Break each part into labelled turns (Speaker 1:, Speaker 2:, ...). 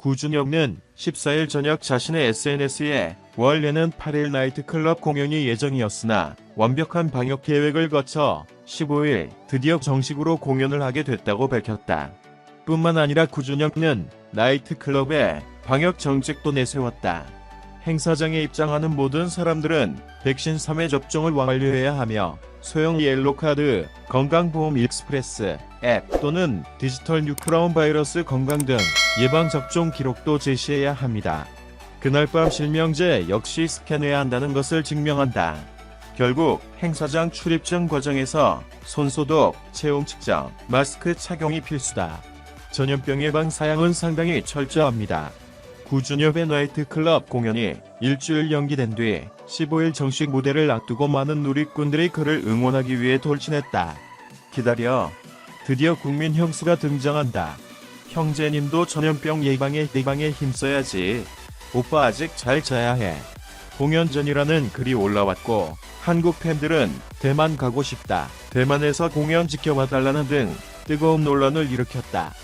Speaker 1: 구준혁은 14일 저녁 자신의 SNS에 원래는 8일 나이트클럽 공연이 예정이었으나 완벽한 방역 계획을 거쳐 15일 드디어 정식으로 공연을 하게 됐다고 밝혔다. 뿐만 아니라 구준혁은 나이트클럽에 방역 정책도 내세웠다. 행사장에 입장하는 모든 사람들은 백신 3회 접종을 완료해야 하며 소형 옐로카드, 건강보험 익스프레스, 앱 또는 디지털 뉴크라운 바이러스 건강 등 예방접종 기록도 제시해야 합니다. 그날 밤 실명제 역시 스캔해야 한다는 것을 증명한다. 결국 행사장 출입증 과정에서 손소독, 체온 측정, 마스크 착용이 필수다. 전염병 예방 사양은 상당히 철저합니다. 구준엽의 나이트클럽 공연이 일주일 연기된 뒤 15일 정식 무대를 앞두고 많은 누리꾼들이 그를 응원하기 위해 돌진했다. 기다려. 드디어 국민 형수가 등장한다. 형제님도 전염병 예방에 예방에 힘써야지. 오빠 아직 잘 자야 해. 공연 전이라는 글이 올라왔고 한국 팬들은 대만 가고 싶다. 대만에서 공연 지켜봐 달라는 등 뜨거운 논란을 일으켰다.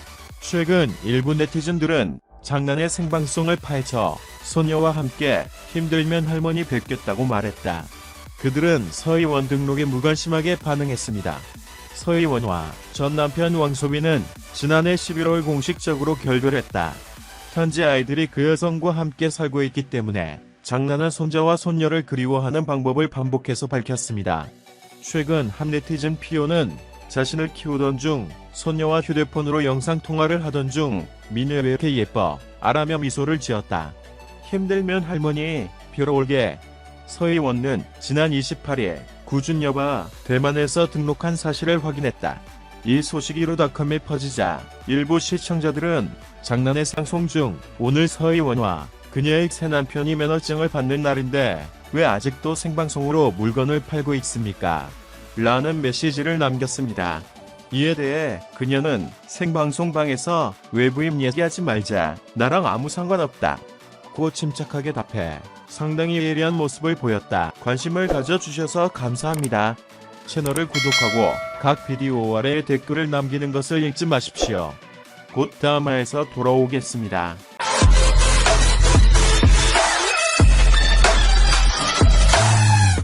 Speaker 1: 최근 일부 네티즌들은 장난의 생방송을 파헤쳐 소녀와 함께 힘들면 할머니 뵙겠다고 말했다. 그들은 서희원 등록에 무관심하게 반응했습니다. 서희원과 전 남편 왕소빈은 지난해 11월 공식적으로 결별했다. 현재 아이들이 그 여성과 함께 살고 있기 때문에 장난한 손자와 손녀를 그리워하는 방법을 반복해서 밝혔습니다. 최근 한 네티즌 피오는 자신을 키우던 중 손녀와 휴대폰으로 영상 통화를 하던 중 미녀 왜 이렇게 예뻐 아라며 미소를 지었다. 힘들면 할머니 뵈러 올게. 서희원은 지난 28일 구준여가 대만에서 등록한 사실을 확인했다. 이 소식이 로닷컴에 퍼지자 일부 시청자들은 장난의 상송 중 오늘 서희원과 그녀의 새 남편이 면허증을 받는 날인데 왜 아직도 생방송으로 물건을 팔고 있습니까? 라는 메시지를 남겼습니다. 이에 대해 그녀는 생방송방에서 외부인 얘기하지 말자. 나랑 아무 상관없다. 고 침착하게 답해 상당히 예리한 모습을 보였다. 관심을 가져주셔서 감사합니다. 채널을 구독하고 각 비디오 아래에 댓글을 남기는 것을 잊지 마십시오. 곧 다음화에서 돌아오겠습니다.